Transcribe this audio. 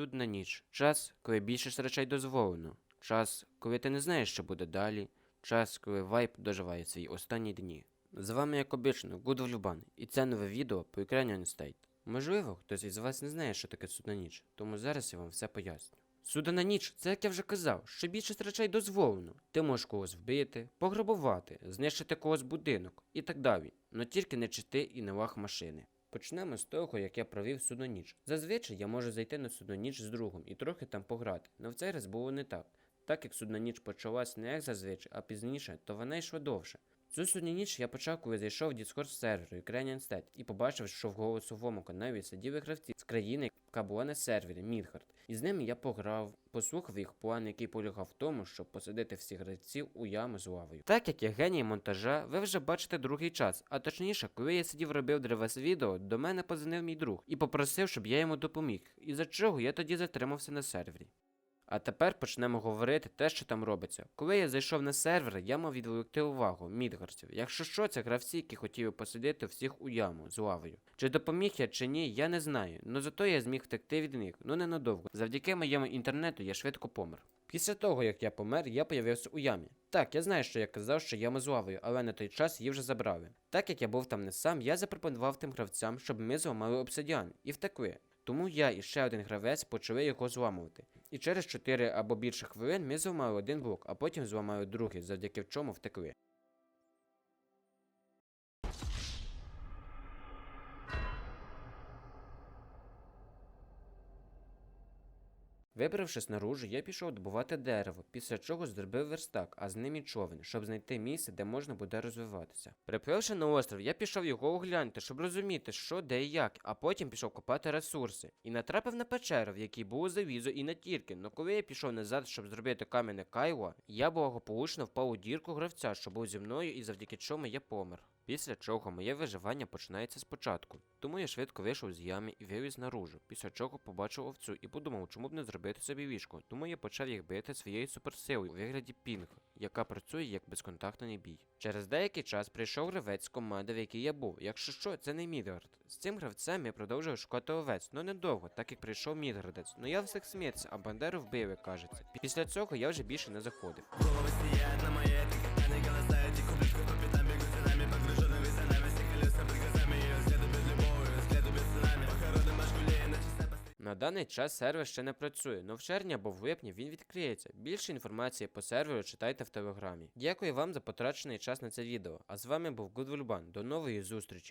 судна ніч. Час, коли більшість речей дозволено. Час, коли ти не знаєш, що буде далі. Час, коли вайп доживає свої останні дні. З вами, як обично, Гуд Влюбан, і це нове відео по екрані Unstayed. Можливо, хтось із вас не знає, що таке судна ніч, тому зараз я вам все поясню. Судна ніч, це як я вже казав, що більшість речей дозволено. Ти можеш когось вбити, пограбувати, знищити когось будинок і так далі. Но тільки не чити і не лах машини. Почнемо з того, як я провів судоніч. ніч. Зазвичай я можу зайти на судоніч ніч з другом і трохи там пограти, але в цей раз було не так. Так як судна ніч почалась не як зазвичай, а пізніше, то вона йшла довше. Цю судню ніч я почав, коли зайшов в Discord серверу Ukrainian State і побачив, що в голосовому каналі сиділи гравці з країни, яка була на сервері Мідгард. І з ними я пограв, послухав їх план, який полягав в тому, щоб посадити всіх гравців у яму з лавою. Так як я геній монтажа, ви вже бачите другий час. А точніше, коли я сидів робив для вас відео, до мене позвонив мій друг і попросив, щоб я йому допоміг. І за чого я тоді затримався на сервері. А тепер почнемо говорити те, що там робиться. Коли я зайшов на сервер, я мав відволікти увагу мідгарців. Якщо що, це гравці, які хотіли посадити всіх у яму з лавою. Чи допоміг я чи ні, я не знаю. Но зато я зміг втекти від них, ну ненадовго. Завдяки моєму інтернету я швидко помер. Після того, як я помер, я появився у ямі. Так, я знаю, що я казав, що яма з лавою, але на той час її вже забрали. Так як я був там не сам, я запропонував тим гравцям, щоб ми зламали обсидіан і втекли. Тому я і ще один гравець почали його зламувати. І через 4 або більше хвилин ми зламали один блок, а потім зламали другий, завдяки чому втекли. Вибравшись наружу, я пішов добувати дерево, після чого зробив верстак, а з ним і човен, щоб знайти місце, де можна буде розвиватися. Припливши на остров, я пішов його оглянути, щоб розуміти, що де і як, а потім пішов копати ресурси. І натрапив на печеру, в якій було завізо і не тільки. Но коли я пішов назад, щоб зробити кам'яне кайло, я благополучно впав у дірку гравця, що був зі мною, і завдяки чому я помер. Після чого моє виживання починається спочатку. Тому я швидко вийшов з ями і виліз наружу, після чого побачив овцю і подумав, чому б не зробити собі вішку. Тому я почав їх бити своєю суперсилою у вигляді пінг, яка працює як безконтактний бій. Через деякий час прийшов гравець з команди, в якій я був. Якщо що, це не Мідгард. З цим гравцем я продовжив шукати овець, але недовго, так як прийшов Мідгардець. Но я встиг сміятися, а Бандеру вбив, як кажеться. Після цього я вже більше не заходив. На даний час сервер ще не працює, но в червні або в липні він відкриється. Більше інформації по серверу читайте в телеграмі. Дякую вам за потрачений час на це відео. А з вами був Гудвульбан. До нової зустрічі!